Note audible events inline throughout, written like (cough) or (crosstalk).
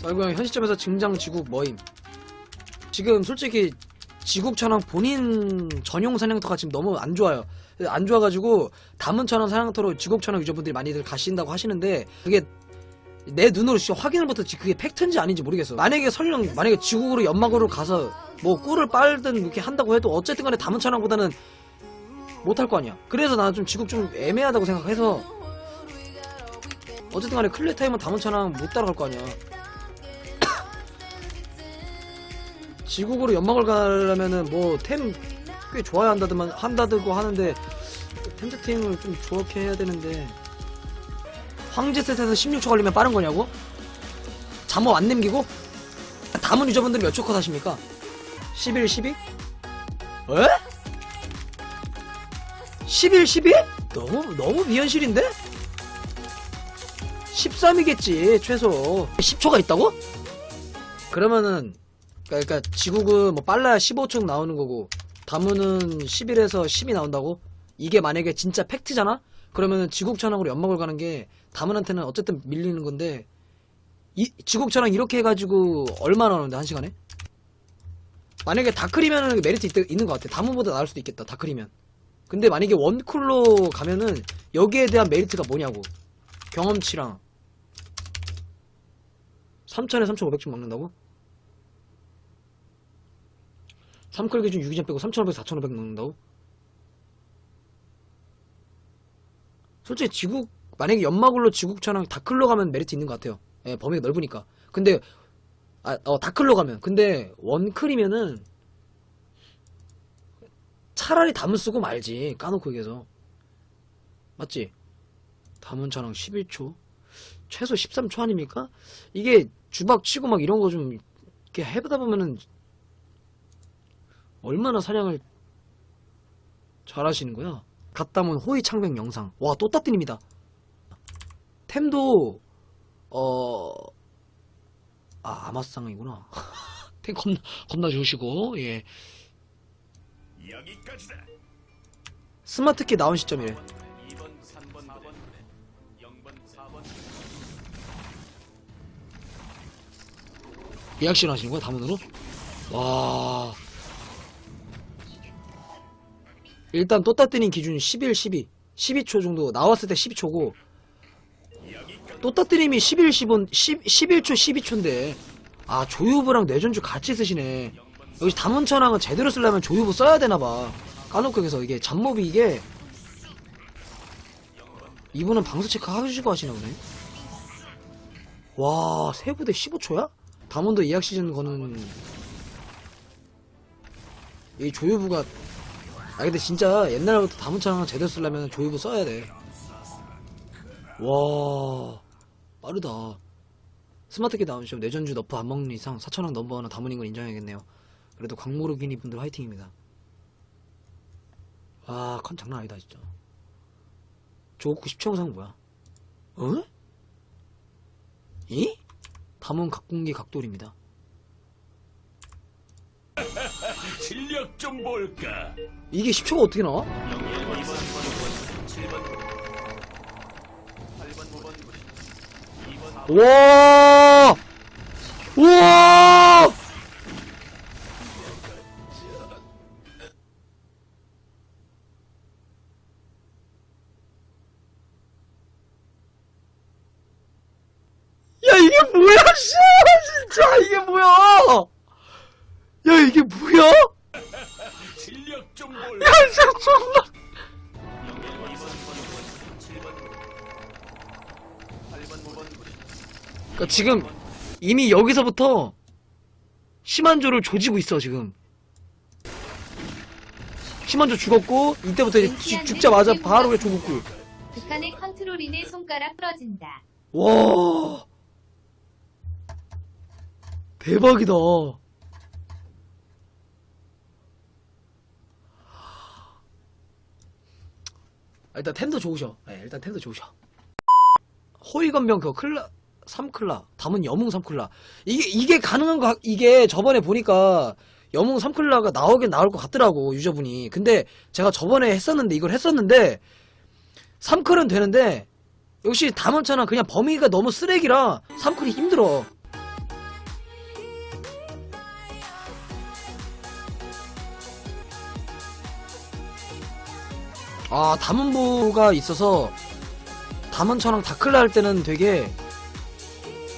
썰고형 현 시점에서 증장 지국 뭐임. 지금 솔직히 지국 천왕 본인 전용 사냥터가 지금 너무 안 좋아요. 안 좋아가지고 담은 천왕 사냥터로 지국 천왕 유저분들이 많이들 가신다고 하시는데 그게 내 눈으로 진짜 확인을 못했지 그게 팩트인지 아닌지 모르겠어. 만약에 설령 만약에 지국으로 연막으로 가서 뭐 꿀을 빨든 이렇게 한다고 해도 어쨌든 간에 담은 천왕보다는 못할 거 아니야. 그래서 나는 좀 지국 좀 애매하다고 생각해서 어쨌든 간에 클레 타임은 담은 천왕 못 따라갈 거 아니야 지국으로 연막을 가려면은 뭐 템 꽤 좋아야 한다더만 한다들고 하는데 템 세팅을 좀 좋게 해야 되는데 황제 셋에서 16초 걸리면 빠른 거냐고? 잠업 안 남기고? 담은 유저분들 몇 초 컷 하십니까? 11, 12? 에? 11, 12? 너무 너무 비현실인데? 13이겠지 최소 10초가 있다고? 그러면은 그러니까 지국은 뭐 빨라야 15초 나오는 거고 다문은 11에서 10이 나온다고? 이게 만약에 진짜 팩트잖아? 그러면은 지국 천왕으로 연막을 가는 게 다문한테는 어쨌든 밀리는 건데 이 지국 천왕 이렇게 해가지고 얼마나 나오는데 한 시간에? 만약에 다크리면은 메리트 있, 있는 것 같아. 다문보다 나을 수도 있겠다. 다크리면. 근데 만약에 원쿨로 가면은 여기에 대한 메리트가 뭐냐고. 경험치랑 3천에 3,500점 먹는다고? 3클 기준 6이점 빼고 3,500, 4,500 먹는다고? 솔직히 지국 만약에 연마굴로 지국천왕 다클로 가면 메리트 있는 것 같아요. 예, 범위가 넓으니까. 근데 아, 어, 다클로 가면. 근데 원클이면은 차라리 담은 쓰고 말지. 까놓고 얘기해서. 맞지? 담은 천왕 11초. 최소 13초 아닙니까? 이게 주박 치고 막 이런 거 좀 이렇게 해보다 보면은 얼마나 사냥을 잘하시는 거야? 갓담은 호의 창백 영상. 와, 또 따뜻입니다. 템도, 어, 아, 아마상이구나. (laughs) 템 겁나, 겁나 좋으시고, 예. 여기까지다. 스마트키 나온 시점이래. 2번, 3번, 4번, 0번, 4번. 리액션 하시는 거야, 다문으로? 와. 일단 또 따뜻님 기준 11, 12. 12초 정도, 나왔을 때 12초고, 또 따뜻님이 11, 15, 10, 11초, 12초인데, 아, 조유부랑 뇌전주 같이 쓰시네. 여기 담은천왕은 제대로 쓰려면 조유부 써야 되나봐. 까놓고 여기서 이게 잡몹이 이게, 이분은 방수 체크 하시고 하시나 보네. 와, 세부대 15초야? 담원도 예약 시즌 거는 이 조유부가 아 근데 진짜 옛날부터 담원창 제대로 쓰려면 조유부 써야 돼. 와 빠르다. 스마트키 나온 시점 내전주 너프 안 먹는 이상 4천원 넘버하는 담원인 걸 인정해야겠네요. 그래도 광모르기니 분들 화이팅입니다. 와, 컨 장난 아니다 진짜. 조국 10초 영상 뭐야? 어? 이? 담원 각공기 각돌입니다. 실력 좀 볼까? 이게 10초가 어떻게 나와? 2번, 5번, 7번, 8번, 9번, 2번, 와! 우와! 야, 이게 뭐야, 씨! 진짜, 이게 뭐야! 야, 이게 뭐 야? 진짜 존나! 2번, 7번, 8번, 9번, 그러니까 지금 이미 여기서부터 심한조를 조지고 있어 지금 심한조 죽었고 이때부터 이제 죽- 죽자마자 바로 그냥 조국굴 북한의 컨트롤인의 손가락 부러진다. 와 대박이다 일단 템도 좋으셔. 네, 일단 템도 좋으셔. 호위건병 그거 클라 3클라 담은 여몽 3클라. 이게 이게 가능한 거 이게 저번에 보니까 여몽 3클라가 나오긴 나올 것 같더라고 유저분이. 근데 제가 저번에 했었는데 이걸 했었는데 3클은 되는데 역시 담원차는 그냥 범위가 너무 쓰레기라 3클이 힘들어 아 담은보가 있어서 담은천왕 다클라 할 때는 되게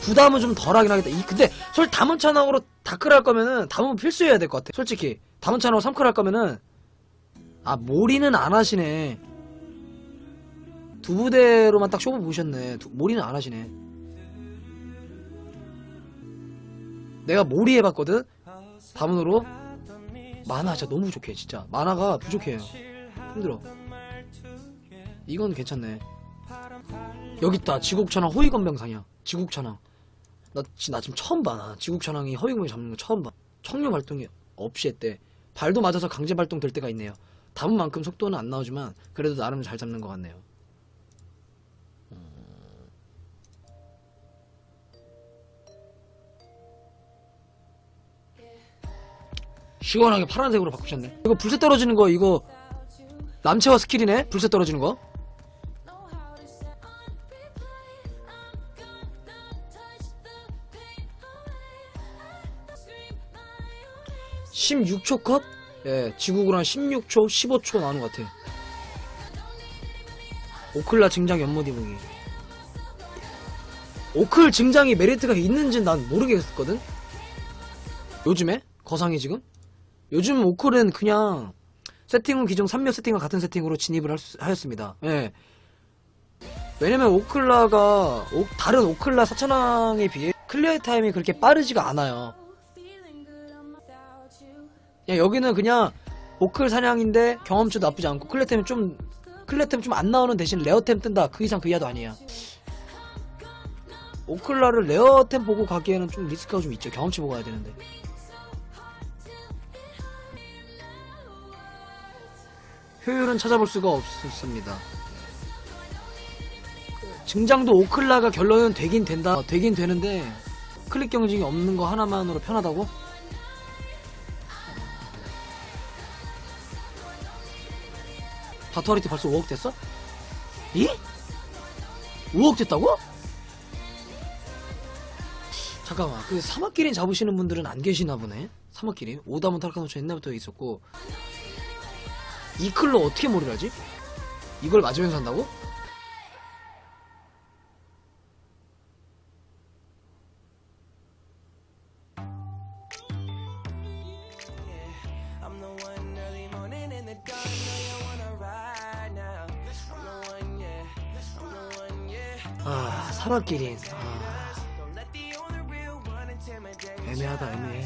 부담은 좀 덜하긴 하겠다. 이 근데 솔 담은천왕으로 다클 할 거면은 담은 필수 해야 될 것 같아. 솔직히 담은천왕으로 삼클 할 거면은 아 몰이는 안 하시네. 두 부대로만 딱 쇼부 보셨네. 두- 몰이는 안 하시네. 내가 몰이 해봤거든. 담은으로 만화 진짜 너무 부족해 진짜 만화가 부족해요. 힘들어. 이건 괜찮네. 여기 있다. 지국천왕 호위건병상이야. 지국천왕. 나, 지- 나 지금 처음 봐. 나 지국천왕이 허위건병 잡는 거 처음 봐. 청류 발동이 없이 했대. 발도 맞아서 강제 발동 될 때가 있네요. 담은 만큼 속도는 안 나오지만 그래도 나름 잘 잡는 것 같네요. 음. 시원하게 파란색으로 바꾸셨네. 이거 불새 떨어지는 거 이거 남체와 스킬이네? 불새 떨어지는 거? (16초) 컷? 예 지구구랑 (16초) (15초) 나오는 것 같아 오클라 증장 연못 이봉이 오클 증장이 메리트가 있는지는 난 모르겠거든 요즘에 거상이 지금 요즘 오클은 그냥 세팅은 기존 3몇 세팅과 같은 세팅으로 진입을 할 수- 하였습니다. 예. 왜냐면 오클라가 오- 다른 오클라 4천왕에 비해 클리어 타임이 그렇게 빠르지가 않아요. 그냥 여기는 그냥 오클 사냥인데 경험치 나쁘지 않고 클레템이 좀 클레템 좀 안 나오는 대신 레어템 뜬다 그 이상 그 이하도 아니야. 오클라를 레어템 보고 가기에는 좀 리스크가 좀 있죠. 경험치 보고 가야 되는데. 효율은 찾아볼 수가 없습니다. 증장도 오클라가 결론은 되긴 된다. 어, 되긴 되는데 클릭 경직이 없는 거 하나만으로 편하다고? 바터리티 벌써 5억 됐어? 이? 5억 됐다고? 잠깐만 그 사막기린 잡으시는 분들은 안 계시나 보네 사막기린 오다문 타르카노초 옛날부터 있었고 이 클로 어떻게 몰이를 하지? 이걸 맞으면서 한다고? 아아 real one intimidate. 애매하다 애매해